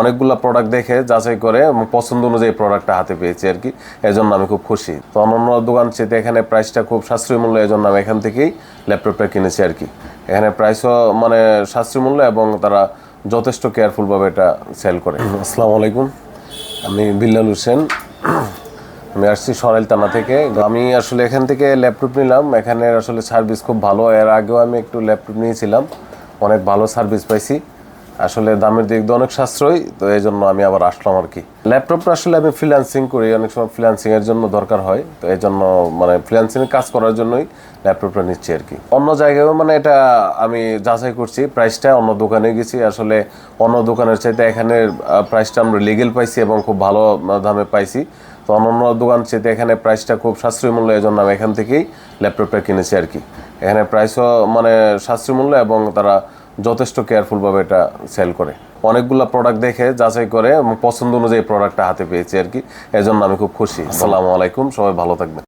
অনেকগুলো প্রোডাক্ট দেখে যাচাই করে পছন্দ অনুযায়ী প্রোডাক্টটা হাতে পেয়েছি আর কি। এজন্য আমি খুব খুশি। তো অন্যান্য দোকান চেয়ে এখানে প্রাইসটা খুব সাশ্রয়ী মূল্য, এজন্য আমি এখান থেকেই ল্যাপটপটা কিনেছি আর কি। এখানে প্রাইসও মানে সাশ্রয়ী মূল্য এবং তারা যথেষ্ট কেয়ারফুলভাবে এটা সেল করে। আসসালামু আলাইকুম। আমি বিল্লাল হোসেন। আমি আসছি সরাইল থানা থেকে। আমি আসলে এখান থেকে ল্যাপটপ নিলাম। এখানে আসলে সার্ভিস খুব ভালো। এর আগেও আমি একটু ল্যাপটপ নিয়েছিলাম। অনেক ভালো সার্ভিস পাইছি। আসলে দামের দিক দিয়ে অনেক সাশ্রয়ী, তো এই জন্য আমি আবার আসলাম আর কি। ল্যাপটপটা আসলে আমি ফ্রিল্যান্সিং করি, অনেক সময় ফ্রিল্যান্সিং এর জন্য দরকার হয়, তো এই জন্য মানে ফ্রিল্যান্সিং কাজ করার জন্যই ল্যাপটপটা নিচ্ছি আর কি। অন্য জায়গায়ও মানে এটা আমি যাচাই করছি প্রাইসটা অন্য দোকানে গেছি, আসলে অন্য দোকানের চাইতে এখানে প্রাইসটা আমরা লিগেল পাইছি এবং খুব ভালো দামে পাইছি, তো অন্যান্য দোকান চেয়ে এখানে প্রাইসটা খুব সাশ্রয়ী মূল্য এই জন্য আমি এখান থেকেই ল্যাপটপটা কিনেছি আর কি। এখানে প্রাইসও মানে সাশ্রয়ী মূল্য এবং তারা যথেষ্ট কেয়ারফুলভাবে এটা সেল করে। অনেকগুলো প্রোডাক্ট দেখে যাচাই করে এবং পছন্দ অনুযায়ী প্রোডাক্টটা হাতে পেয়েছি আর কি। এজন্য আমি খুব খুশি। আসসালামু আলাইকুম সবাই ভালো থাকবেন।